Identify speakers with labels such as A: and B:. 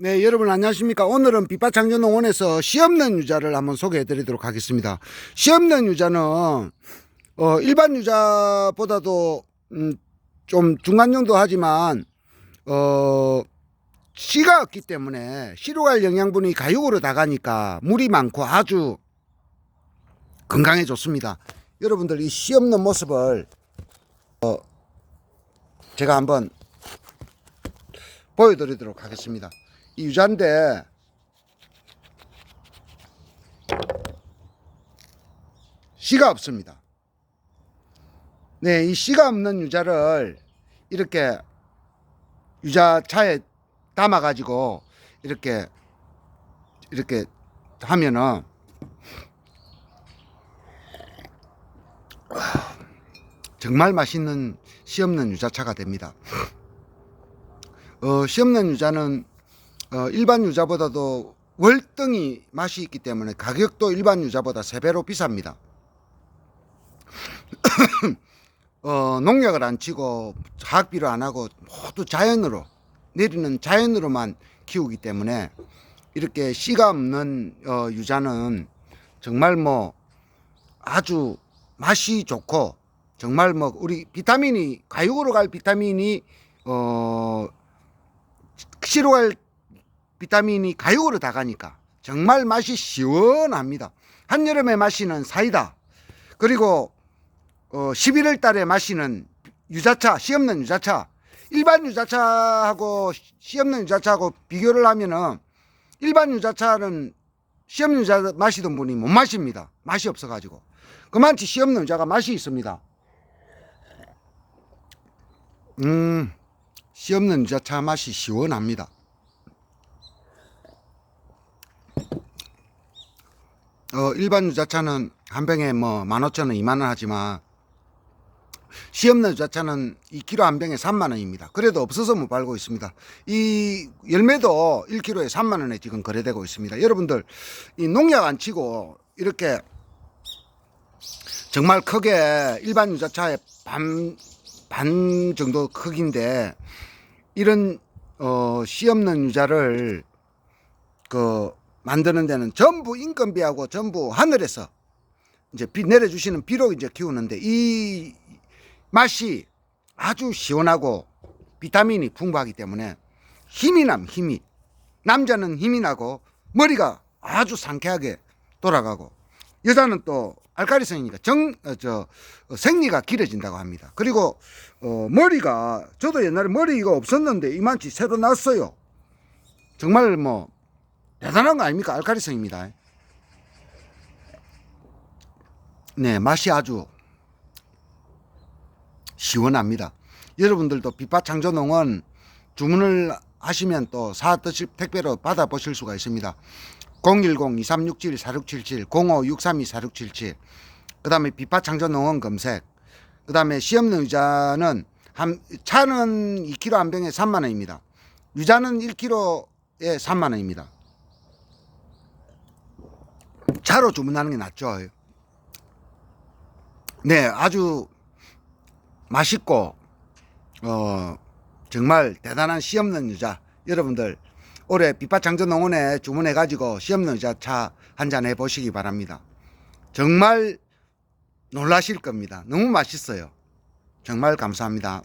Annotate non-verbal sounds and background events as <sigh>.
A: 네, 여러분 안녕하십니까. 오늘은 빛밭창전농원에서 시없는 유자를 한번 소개해 드리도록 하겠습니다. 시없는 유자는, 어, 일반 유자보다도, 음, 좀 중간 정도 하지만, 어, 씨가 없기 때문에 씨로 갈 영양분이 가육으로 다 가니까 물이 많고 아주 건강에 좋습니다. 여러분들 이 씨 없는 모습을, 어, 제가 한번 보여드리도록 하겠습니다. 이 유자인데 씨가 없습니다. 네, 이 씨가 없는 유자를 이렇게 유자차에 담아 가지고 이렇게 이렇게 하면은 와, 정말 맛있는 씨 없는 유자차가 됩니다. 어, 씨 없는 유자는 어, 일반 유자보다도 월등히 맛이 있기 때문에 가격도 일반 유자보다 세배로 비쌉니다. <coughs> 어, 농약을 안 치고 화학비료 안 하고 모두 자연으로 내리는 자연으로만 키우기 때문에 이렇게 씨가 없는 어, 유자는 정말 뭐 아주 맛이 좋고 정말 뭐 우리 비타민이 가육으로 갈 비타민이 어 씨로 갈 비타민이 가육으로 다 가니까 정말 맛이 시원합니다. 한여름에 마시는 사이다. 그리고 어 11월 달에 마시는 유자차, 씨 없는 유자차. 일반 유자차하고 씨 없는 유자차하고 비교를 하면은 일반 유자차는 씨 없는 유자 마시던 분이 못 마십니다. 맛이 없어 가지고. 그만치 씨 없는 유자가 맛이 있습니다. 음. 씨 없는 유자차 맛이 시원합니다. 어, 일반 유자차는 한 병에 뭐 15,000원, 2만원 하지만 씨 없는 유자차는 2kg 한 병에 3만원입니다. 그래도 없어서 못 팔고 있습니다. 이 열매도 1kg에 3만원에 지금 거래되고 있습니다. 여러분들, 이 농약 안 치고 이렇게 정말 크게 일반 유자차의 반, 반 정도 크기인데 이런 어, 씨 없는 유자를 그 만드는 데는 전부 인건비하고 전부 하늘에서 이제 비 내려주시는 비로 이제 키우는데 이 맛이 아주 시원하고 비타민이 풍부하기 때문에 힘이 남 힘이 남자는 힘이 나고 머리가 아주 상쾌하게 돌아가고 여자는 또 알카리성이니까 정, 어, 저, 어, 생리가 길어진다고 합니다. 그리고, 어, 머리가, 저도 옛날에 머리가 없었는데 이만치 새로 났어요. 정말 뭐, 대단한 거 아닙니까? 알카리성입니다. 네, 맛이 아주 시원합니다. 여러분들도 빛밭창조농원 주문을 하시면 또 사 드실 택배로 받아 보실 수가 있습니다. 010-2367-4677, 05-632-4677. 그 다음에 비파창조농원 검색. 그 다음에 시없는 의자는 한, 차는 2kg 한 병에 3만원입니다. 유자는 1kg에 3만원입니다. 차로 주문하는 게 낫죠. 네, 아주 맛있고, 어, 정말 대단한 시없는 유자. 여러분들, 올해 빛밭창조농원에 주문해가지고 시없는 유자 차 한 잔 해보시기 바랍니다. 정말 놀라실 겁니다. 너무 맛있어요. 정말 감사합니다.